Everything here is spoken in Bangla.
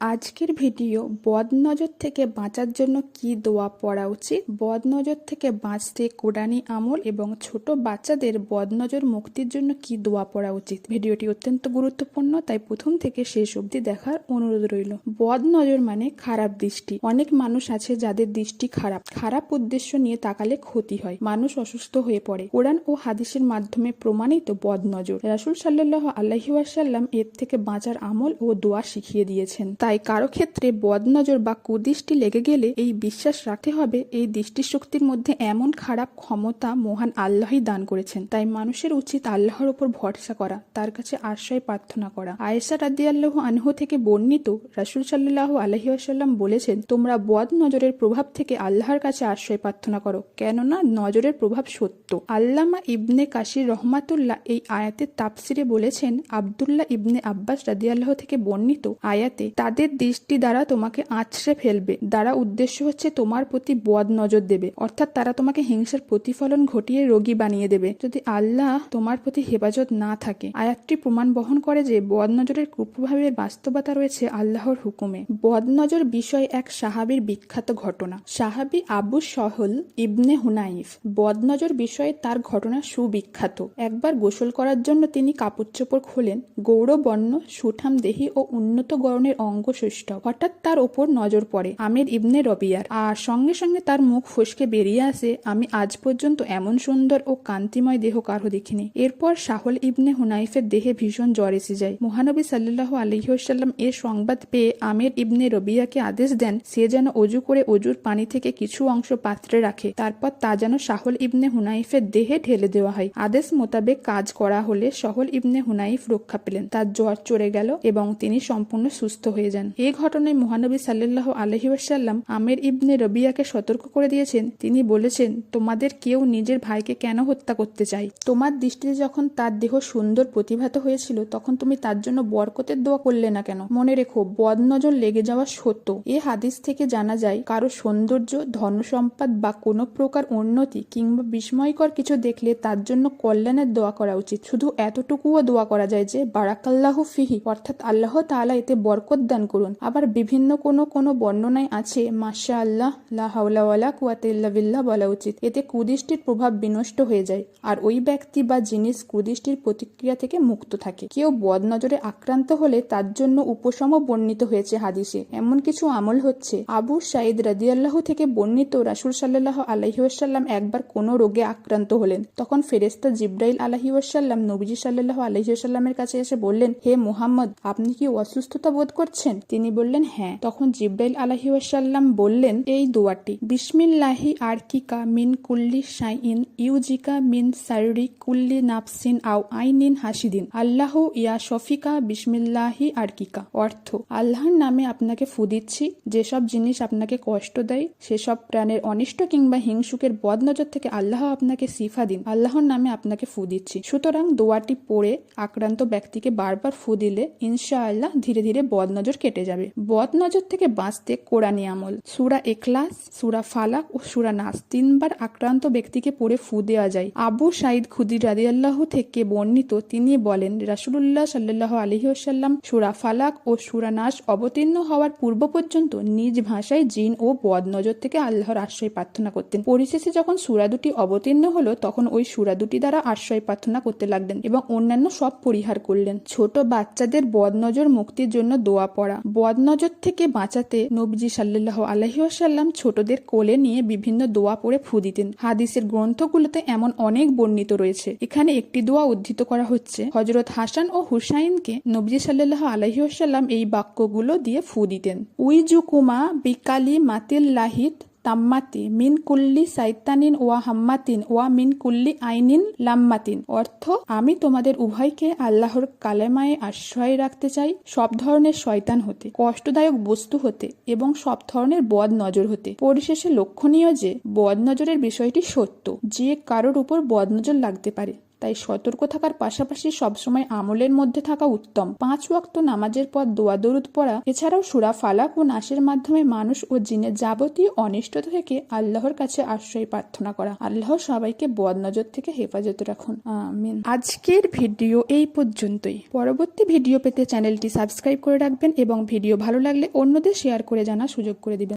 আজকের ভিডিও বদনজর থেকে বাঁচার জন্য কি দোয়া পড়া উচিত? বদনজর থেকে বাঁচতে কোরআনী আমল এবং ছোট বাচ্চাদের বদনজর মুক্তির জন্য কি দোয়া পড়া উচিত? ভিডিওটি অত্যন্ত গুরুত্বপূর্ণ, তাই প্রথম থেকে শেষ অবধি দেখার অনুরোধ রইল। বদনজর মানে খারাপ দৃষ্টি। অনেক মানুষ আছে যাদের দৃষ্টি খারাপ। খারাপ উদ্দেশ্য নিয়ে তাকালে ক্ষতি হয়। মানুষ অসুস্থ হয়ে পড়ে। কোরআন ও হাদিসের মাধ্যমে প্রমাণিত বদনজর। রাসুল সাল্লাহ আল্লাহি ওয়াসাল্লাম এর থেকে বাঁচার আমল ও দোয়া শিখিয়ে দিয়েছেন। তাই কারও ক্ষেত্রে বদনজর বা কুদৃষ্টি লেগে গেলে এই বিশ্বাস রাখতে হবে, এই দৃষ্টিশক্তির মধ্যে এমন খারাপ ক্ষমতা মহান আল্লাহই দান করেছেন। তাই মানুষের উচিত আল্লাহর উপর ভরসা করা, তার কাছে আশ্রয় প্রার্থনা করা। আয়েশা রাদি আল্লাহ আনহু থেকে বর্ণিত রাসুল সাল্লাহ আলহিউসাল্লাম বলেছেন, তোমরা বদ নজরের প্রভাব থেকে আল্লাহর কাছে আশ্রয় প্রার্থনা করো, কেননা নজরের প্রভাব সত্য। আল্লামা ইবনে কাশির রহমাতুল্লাহ এই আয়াতের তাপসিরে বলেছেন, আবদুল্লাহ ইবনে আব্বাস রাদিয়াল্লাহ থেকে বর্ণিত আয়াতে, তাদের দৃষ্টি দ্বারা তোমাকে আছড়ে ফেলবে। দ্বারা উদ্দেশ্য হচ্ছে তোমার প্রতি বদ নজর দেবে। অর্থাৎ তারা তোমাকে হিংসার প্রতিফলন ঘটিয়ে রোগী বানিয়ে দেবে। যদি আল্লাহ তোমার প্রতি হেফাজত না থাকে, আয়াতটি প্রমাণ বহন করে যে বদ নজরের কুপ্রভাবের বাস্তবতা রয়েছে আল্লাহর হুকুমে। বদ নজর বিষয় এক সাহাবির বিখ্যাত ঘটনা। সাহাবি আবু সহল ইবনে হুনাইফ। বদনজর বিষয়ে তার ঘটনা সুবিখ্যাত। একবার গোসল করার জন্য তিনি কাপড় চোপড় খোলেন। গৌরবর্ণ সুঠাম দেহি ও উন্নত গরণের অঙ্গ সুষ্ঠ হঠাৎ তার ওপর নজর পড়ে আমির ইবনে রবিয়ার। আর সঙ্গে সঙ্গে তার মুখ ফসকে বেরিয়ে আসে। আমি আজ পর্যন্ত এমন সুন্দর ও কান্তিময় দেহ কারও দেখিনি। এরপর শাহল ইবনে হুনাইফের দেহে ভীষণ জ্বর এসে যায়। মহানবী সাল্লাহ আলহিহাল্লাম এর সংবাদ পেয়ে আমির ইবনে রবিয়াকে আদেশ দেন, সে যেন অজু করে অজুর পানি থেকে কিছু অংশ পাত্রে রাখে। তারপর তা যেন শাহল ইবনে হুনাইফের দেহে ঢেলে দেওয়া হয়। আদেশ মোতাবেক কাজ করা হলে সহল ইবনে হুনাইফ রক্ষা পেলেন। তার জ্বর চড়ে গেল এবং তিনি সম্পূর্ণ সুস্থ হয়ে যান। এই ঘটনায় মহানবী সাল্লাহ আলহিউসাল্লাম আমের ইবনে রবিয়াকে সতর্ক করে দিয়েছেন। তিনি বলেছেন, তোমাদের কেউ নিজের ভাইকে কেন হত্যা করতে চায়? তোমার দৃষ্টিতে যখন তার দেহ সুন্দর প্রতিভাত হয়েছিল, তখন তুমি তার জন্য বরকতের দোয়া করলে না কেন? মনে রেখো, বদনজর লেগে যাওয়া সত্য। এ হাদিস থেকে জানা যায়, কারও সৌন্দর্য ধন ধনসম্পদ বা কোনো প্রকার উন্নতি কিংবা বিস্ময়কর কিছু দেখলে তার জন্য কল্যাণের দোয়া করা উচিত। শুধু এতটুকুও দোয়া করা যায় যে, বারাকাল্লাহ ফিহি, অর্থাৎ আল্লাহ তাআলা এতে বরকত দান করুন। আবার বিভিন্ন কোনো কোনো বর্ণনায় আছে মাশা আল্লাহ লা হাওলা ওয়ালা কুয়াতা বিল্লাহ বলা উচিত। এতে কুদৃষ্টির প্রভাব বিনষ্ট হয়ে যায়। আর ওই ব্যক্তি বা জিনিস কুদৃষ্টির প্রতিক্রিয়া থেকে মুক্ত থাকে। কেউ বদনজরে আক্রান্ত হলে তার জন্য উপশম বর্ণিত হয়েছে হাদিসে। এমন কিছু আমল হচ্ছে। আবু সাইদ রাদিয়াল্লাহ থেকে বর্ণিত রাসুল সাল্লাহ আলহিউসাল্লাম একবার কোনো রোগে আক্রান্ত হলেন। তখন ফেরেস্তা জিব্রাইল আলহিউসাল্লাম নবীজি সাল্লাহ আলহিউসাল্লামের কাছে এসে বললেন, হে মুহাম্মদ, আপনি কি অসুস্থতা বোধ করছেন? তিনি বললেন হ্যাঁ। তখন জিব্রাইল আলহিউসাল্লাম বললেন, এই দোয়াটি, বিসমিল্লাহি আরকিকা মিন কুল্লি শাইন ইউজিকা মিন সারি কুল্লি নাফসিন আও আইনিন হাসিদিন আল্লাহ ইয়া শফিকা বিসমিল্লাহি আরকিকা। অর্থ, আল্লাহর নামে আপনাকে ফু দিচ্ছি, যেসব জিনিস আপনাকে কষ্ট দেয়, সেসব প্রাণের অনিষ্ট কিংবা হিংসুকের বদনজর থেকে আল্লাহ আপনাকে সিফা দিন। আল্লাহর নামে আপনাকে ফু দিচ্ছি। সুতরাং দোয়াটি পড়ে আক্রান্ত ব্যক্তিকে বারবার ফু দিলে ইনশা আল্লাহ ধীরে ধীরে বদনজর কেটে যাবে। বদনজর থেকে বাঁচতে কোরআনি আমল। সুরা এখলাস সুরা ফালাক ও সুরা নাস তিনবার আক্রান্ত ব্যক্তিকে পড়ে ফু দেওয়া যায়। আবু সাইদ খুদির রাদিয়াল্লাহ থেকে বর্ণিত, তিনি বলেন, রাসুলুল্লাহ সাল্লাহ আলহিউসাল্লাম সুরা ফালাক ও সুরা নাস অবতীর্ণ হওয়ার পূর্ব পর্যন্ত নিজ ভাষায় জিন ও বদ নজর থেকে আল্লাহর আশ্রয় প্রার্থনা করতেন। পরিশেষে যখন সুরা দুটি অবতীর্ণ হলো, তখন ওই সুরা দুটি দ্বারা আশ্রয় প্রার্থনা করতে লাগলেন এবং অন্যান্য সব পরিহার করলেন। ছোট বাচ্চাদের বদনজর মুক্তির জন্য দোয়া পড়া বদনজর থেকে বাঁচাতে নবজি সাল্লাহ আলহিউসাল্লাম ছোটদের কোলে নিয়ে বিভিন্ন দোয়া পড়ে ফু দিতেন। হাদিসের গ্রন্থগুলোতে এমন অনেক বর্ণিত রয়েছে। এখানে একটি দোয়া উদ্ধৃত করা হচ্ছে হজরত হাসান ও হুসাইনকে নবজি সাল্লাহ আলহিউসাল্লাম এই বাক্যগুলো দিয়ে ফু দিতেন। উইজুকুমা বিকালি মাতিল লাহিত তাম্মাতি, মিন কুল্লি সাইতানিন ওয়া হাম্মাতিন ওয়া মিন কুল্লি আইনিন লাম্মাতিন। অর্থ, আমি তোমাদের উভয়কে আল্লাহর কালেমায় আশ্রয় রাখতে চাই, সব ধরনের শয়তান হতে, কষ্টদায়ক বস্তু হতে এবং সব ধরনের বদ নজর হতে। পরিশেষে লক্ষণীয় যে, বদ নজরের বিষয়টি সত্য, যে কারোর উপর বদ নজর লাগতে পারে। তাই সতর্ক থাকার পাশাপাশি সবসময় আমলের মধ্যে থাকা উত্তম। পাঁচ ওয়াক্ত নামাজের পর দোয়া, দরুদ পড়া, এছাড়াও সুরা ফালাক ও নাসের মাধ্যমে মানুষ ও জিনের যাবতীয় অনিষ্টতা থেকে আল্লাহর কাছে আশ্রয় প্রার্থনা করা। আল্লাহ সবাইকে বদনজর থেকে হেফাজত রাখুন। আমিন। আজকের ভিডিও এই পর্যন্তই। পরবর্তী ভিডিও পেতে চ্যানেলটি সাবস্ক্রাইব করে রাখবেন এবং ভিডিও ভালো লাগলে অন্যদের শেয়ার করে জানার সুযোগ করে দিবেন।